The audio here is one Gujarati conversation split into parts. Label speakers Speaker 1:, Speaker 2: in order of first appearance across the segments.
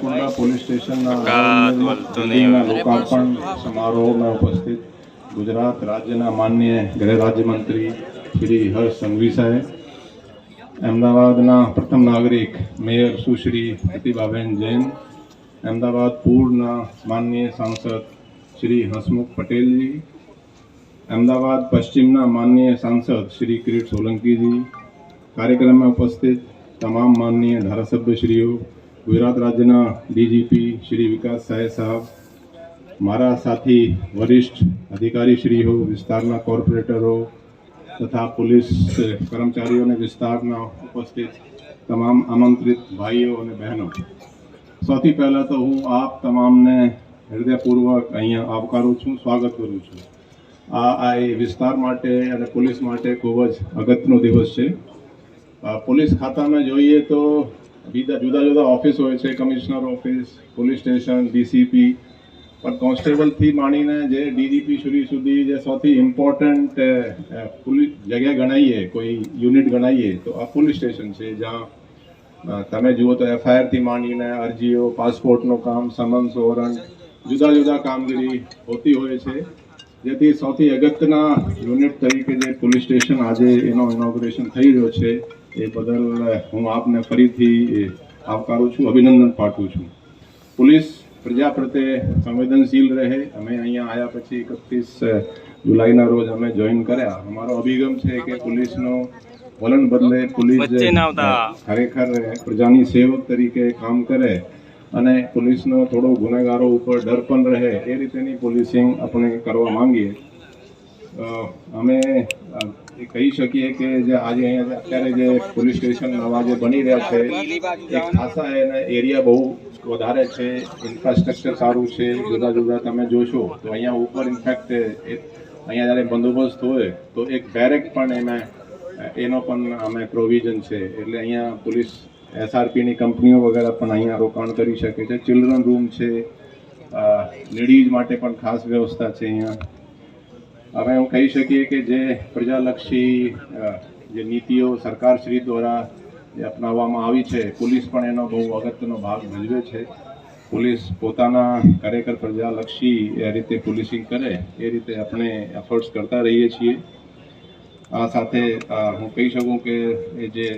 Speaker 1: કુંડા પોલીસ સ્ટેશનના લોકાર્પણ સમારોહમાં ઉપસ્થિત ગુજરાત રાજ્યના માનનીય ગૃહ રાજ્યમંત્રી શ્રી હર્ષ સંઘવી સાહેબ અમદાવાદના પ્રથમ નાગરિક મેયર સુશ્રી પ્રતિભાબેન જૈન અમદાવાદ પૂર્વના માનનીય સાંસદ શ્રી હસમુખ પટેલજી અમદાવાદ પશ્ચિમના માનનીય સાંસદ શ્રી કિરીટ સોલંકીજી કાર્યક્રમમાં ઉપસ્થિત તમામ માનનીય ધારાસભ્યશ્રીઓ ગુજરાત રાજ્યના ડીજીપી શ્રી વિકાસ સાહેબ સાહેબ, મારા સાથી વરિષ્ઠ અધિકારીશ્રીઓ વિસ્તારના કોર્પોરેટરો તથા પોલીસ કર્મચારીઓ અને વિસ્તારના ઉપસ્થિત તમામ આમંત્રિત ભાઈઓ અને બહેનો. સૌથી પહેલાં તો હું આપ તમામને હૃદયપૂર્વક અહીંયા આવકારું છું, સ્વાગત કરું છું. આ આ એ વિસ્તાર માટે અને પોલીસ માટે ખૂબ જ અગત્યનો દિવસ છે. પોલીસ ખાતામાં જોઈએ તો બીજા જુદા જુદા ઓફિસ હોય છે, commissioner office, police station, DCP. પણ કોન્સ્ટેબલથી માંડીને જે ડીજીપી સુધી સુધી જે સૌથી ઇમ્પોર્ટન્ટ પોલીસ જગ્યા ગણાવીએ કોઈ યુનિટ ગણાવીએ તો આ પોલીસ સ્ટેશન છે જ્યાં તમે જુઓ તો એફઆઈઆરથી માંડીને અરજીઓ, પાસપોર્ટનું કામ સમન્સ વોરંટ જુદા જુદા કામગીરી હોતી હોય છે. જેથી સૌથી અગત્યના યુનિટ તરીકે જે પોલીસ સ્ટેશન આજે એનો ઇનોગ્રેશન થઈ રહ્યો છે. એ બદલ હું આપને ફરીથી આવકારું છું અભિનંદન પાઠવું છું. પોલીસ પ્રજા પ્રત્યે સંવેદનશીલ રહે. અમે અહીંયા આવ્યા પછી એકત્રીસ જુલાઈના રોજ અમે જોઈન કર્યા. અમારો અભિગમ છે કે પોલીસનો વલણ બદલે પોલીસ ખરેખર પ્રજાની સેવક તરીકે કામ કરે અને પોલીસનો થોડો ગુનેગારો ઉપર ડર પણ રહે. એ રીતેની પોલીસિંગ આપણે કરવા માંગીએ. અમે એ કહી શકીએ કે જે આજે અહીંયા અત્યારે જે પોલીસ સ્ટેશન નવા જે બની રહ્યા છે, એક ખાસા એના એરિયા બહુ વધારે છે, ઇન્ફ્રાસ્ટ્રક્ચર સારું છે, જુદા જુદા તમે જોશો, તો અહીંયા ઉપર ઇનફેક્ટ અહીંયા જ્યારે બંદોબસ્ત હોય, તો એક બેરેક પણ એમાં એનો પણ અમે પ્રોવિઝન છે. એટલે અહીંયા પોલીસ એસઆરપીની કંપનીઓ વગેરે પણ અહીંયા રોકાણ કરી શકે છે. ચિલ્ડ્રન રૂમ છે લેડીઝ માટે પણ ખાસ વ્યવસ્થા છે અહીંયા. હવે હું કહી શકીએ કે જે પ્રજાલક્ષી જે નીતિઓ સરકારશ્રી દ્વારા જે અપનાવવામાં આવી છે, પોલીસ પણ એનો બહુ અગત્યનો ભાગ ભજવે છે. પોલીસ પોતાના ખરેખર પ્રજાલક્ષી એ રીતે પોલીસિંગ કરે, એ રીતે આપણે એફર્ટ્સ કરતા રહીએ છીએ. આ સાથે હું કહી શકું કે એ જે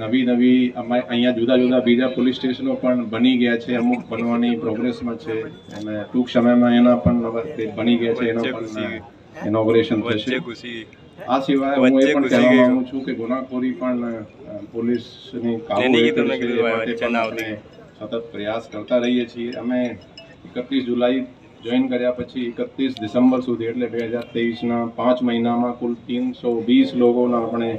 Speaker 1: નવી નવી અમારે અહીંયા જુદા જુદા બીજા પોલીસ સ્ટેશનો પણ બની ગયા છે, અમુક બનવાની પ્રોગ્રેસમાં છે. અને ટૂંક સમયમાં એના પણ બની ગયા છે, એનો પણ ઇનોગ્રેશન થશે. આ સિવાય હું એ પણ કહેવા માંગુ છું કે ગુનાખોરી પણ પોલીસની સતત પ્રયાસ કરતા રહીએ છીએ. અમે એકત્રીસ જુલાઈ જોઈન કર્યા પછી એકત્રીસ ડિસેમ્બર સુધી એટલે બે હજાર તેવીસના પાંચ મહિનામાં કુલ ત્રણસો વીસ લોકોના આપણે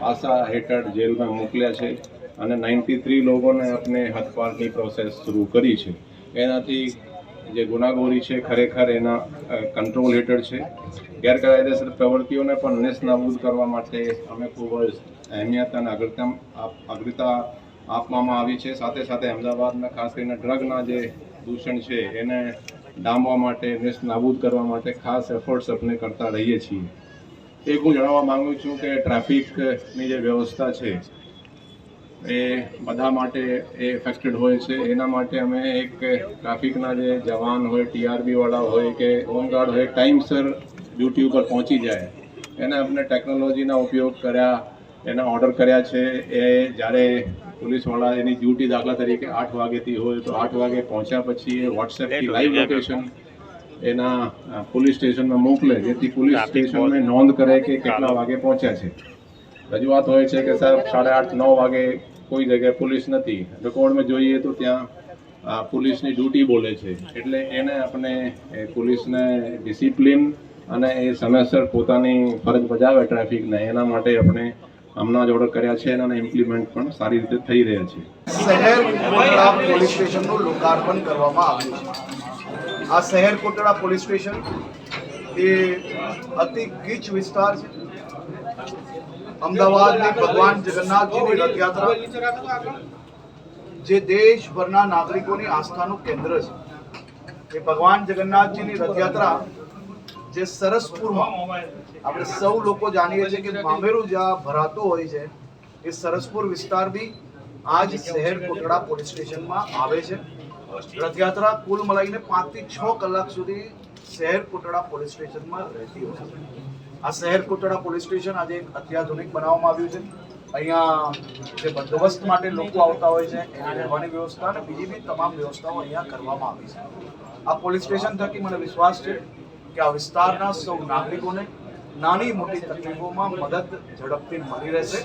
Speaker 1: પાસા હેઠળ જેલમાં મોકલ્યા છે અને નાઇન્ટી થ્રી લોકોને આપણે હદપારની પ્રોસેસ શરૂ કરી છે. એનાથી જે ગુનાગોરી છે, ખરેખર એના કંટ્રોલ હેઠળ છે. ગેરકાયદેસર પ્રવૃત્તિઓને પણ નેસ્તનાબૂદ કરવા માટે અમે ખૂબ જ અહેમિયત અને અગ્રતા અગ્રતા આપવામાં આવી છે. સાથે સાથે અમદાવાદના, ખાસ કરીને ડ્રગના જે દૂષણ છે, એને ડામવા માટે નેસ્તનાબૂદ કરવા માટે ખાસ એફર્ટ્સ આપણે કરતા રહીએ છીએ. એક હું જણાવવા માગું છું કે ટ્રાફિકની જે વ્યવસ્થા છે એ બધા માટે એ એફેક્ટેડ હોય છે. એના માટે અમે એક ટ્રાફિકના જે જવાન હોય ટીઆરબી વાળા હોય કે હોમગાર્ડ હોય ટાઈમસર ડ્યુટી ઉપર પહોંચી જાય. એને આપણે ટેકનોલોજીના ઉપયોગ કર્યા એના ઓર્ડર કર્યા છે. એ જ્યારે પોલીસવાળા એની ડ્યુટી દાખલા તરીકે આઠ વાગેથી હોય તો આઠ વાગે પહોંચ્યા પછી એ વોટ્સએપથી લાઈવ લોકેશન એના પોલીસ સ્ટેશનમાં મોકલે જેથી પોલીસ સ્ટેશનને નોંધ કરે કે કેટલા વાગે પહોંચ્યા છે. રજૂઆત હોય છે કે સાહેબ સાડા આઠ નવ વાગે કોઈ જગ્યાએ પોલીસ નથી. રેકોર્ડમાં જોઈએ તો ત્યાં આ, પોલીસની ડ્યુટી બોલે છે. એટલે એને આપણે પોલીસને ડિસિપ્લિન અને એ સમયસર પોતાની ફરજ બજાવે ટ્રાફિકને એના માટે આપણે હમણાં જ ઓર્ડર કર્યા છે અને ઇમ્પ્લિમેન્ટ પણ સારી રીતે થઈ રહ્યા છે.
Speaker 2: શહેર કોટડા પોલીસ સ્ટેશનનું લોકાર્પણ કરવામાં આવ્યું છે. આ શહેર કોટડા પોલીસ સ્ટેશન એ અતિ ગીચ વિસ્તાર છે. અમદાવાદની ભગવાન જગન્નાથજીની રથયાત્રા. જે દેશભરના નાગરિકોની આસ્થાનું કેન્દ્ર છે. એ ભગવાન જગન્નાથજીની રથયાત્રા જે સરસપુરમાં આપણે સૌ લોકો જાણીએ છીએ કે મામેરું જ્યાં ભરાતો હોય છે, એ સરસપુર વિસ્તાર બી આજ શહેર કોટડા પોલીસ સ્ટેશનમાં આવે છે. રથયાત્રા કુલ મળાઈને પાંચથી છ કલાક સુધી શહેર કોટડા પોલીસ સ્ટેશનમાં રહેતી હોય છે. આ શહેર કોટડા પોલીસ સ્ટેશન આજે એક અત્યાધુનિક બનાવવામાં આવ્યું છે. અહીંયા જે બંદોબસ્ત માટે લોકો આવતા હોય છે, એની રહેવાની વ્યવસ્થા અને બીજી બી તમામ વ્યવસ્થાઓ અહીંયા કરવામાં આવી છે. આ પોલીસ સ્ટેશન થકી મને વિશ્વાસ છે કે આ વિસ્તારના સૌ નાગરિકોને નાની મોટી તકલીફોમાં મદદ ઝડપથી મળી રહેશે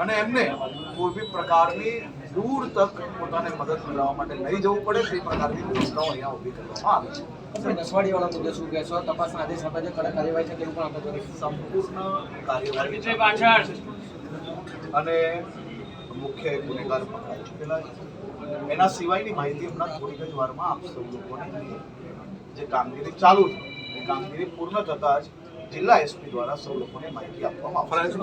Speaker 2: અને એમને કોઈ બી પ્રકારની દૂર તક પોતાને મદદ મેળવવા માટે નહીં જવું પડે તે પ્રકારની વ્યવસ્થાઓ અહીંયા ઊભી કરવામાં આવી છે.
Speaker 3: આપણે મુદ્દે શું કહેશો તપાસના આદેશ આપે છે? કડક કાર્યવાહી છે તેવું પણ આપણે કરીશું
Speaker 2: સંપૂર્ણ કાર્યવાહી અને મુખ્ય ગુનેગાર પકડાઈ ચૂકેલા છે. એના સિવાયની માહિતી હમણાં થોડીક જ વારમાં આપ સૌ લોકોને જે કામગીરી ચાલુ છે. એ કામગીરી પૂર્ણ થતાં જ જિલ્લા એસપી દ્વારા સૌ લોકોને માહિતી આપવામાં આવશે.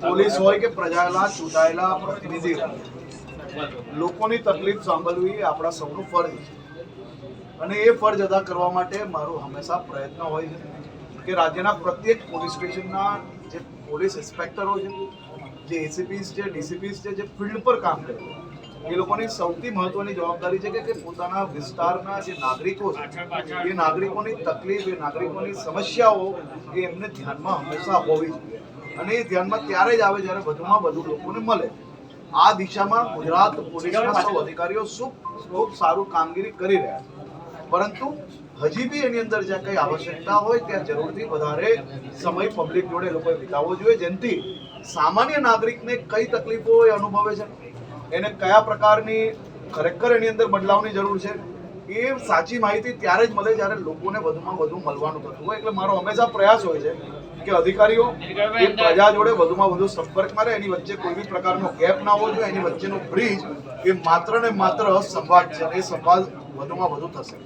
Speaker 2: પોલીસ હોય કે પ્રજાના ચૂંટાયેલા પ્રતિનિધિ લોકોની તકલીફ સાંભળવી એ આપણા સૌનું ફરજ છે. અને એ ફરજ અદા કરવા માટે મારો હંમેશા પ્રયત્ન હોય છે. કે રાજ્યના પ્રત્યેક પોલીસ સ્ટેશનના જે પોલીસ ઇન્સ્પેક્ટરો છે, જે એસીપીસ છે ડીસીપીસ છે, જે ફિલ્ડ પર કામ કરે એ લોકોની સૌથી મહત્વની જવાબદારી છે કે- કે પોતાના વિસ્તારના જે નાગરિકો છે, એ નાગરિકોની તકલીફ, એ નાગરિકોની સમસ્યાઓ એ એમને ધ્યાનમાં હંમેશા હોવી જોઈએ. અને એ ધ્યાનમાં ત્યારે જ આવે જ્યારે વધુમાં વધુ લોકોને મળે. આ દિશામાં ગુજરાત પોલીસના સૌ અધિકારીઓ ખૂબ સારું કામગીરી કરી રહ્યા છે. પરંતુ હજી બી એની અંદર જ્યાં કંઈ આવશ્યકતા હોય ત્યાં જરૂરથી વધારે સમય પબ્લિક જોડે લોકોએ વિતાવવો જોઈએ. જેનાથી સામાન્ય નાગરિકને કઈ તકલીફો એ અનુભવે છે? એને કયા પ્રકારની ખરેખર એની અંદર બદલાવની જરૂર છે? એ સાચી માહિતી ત્યારે જ મળે જ્યારે લોકોને વધુમાં વધુ મળવાનું થતું હોય. એટલે મારો હંમેશા પ્રયાસ હોય છે કે અધિકારીઓ પ્રજા જોડે વધુમાં વધુ સંપર્કમાં રહે એની વચ્ચે કોઈ બી પ્રકારનો ગેપ ના હોવો જોઈએ એની વચ્ચેનો બ્રિજ એ માત્ર ને માત્ર સંવાદ છે એ સંવાદ વધુમાં વધુ થશે.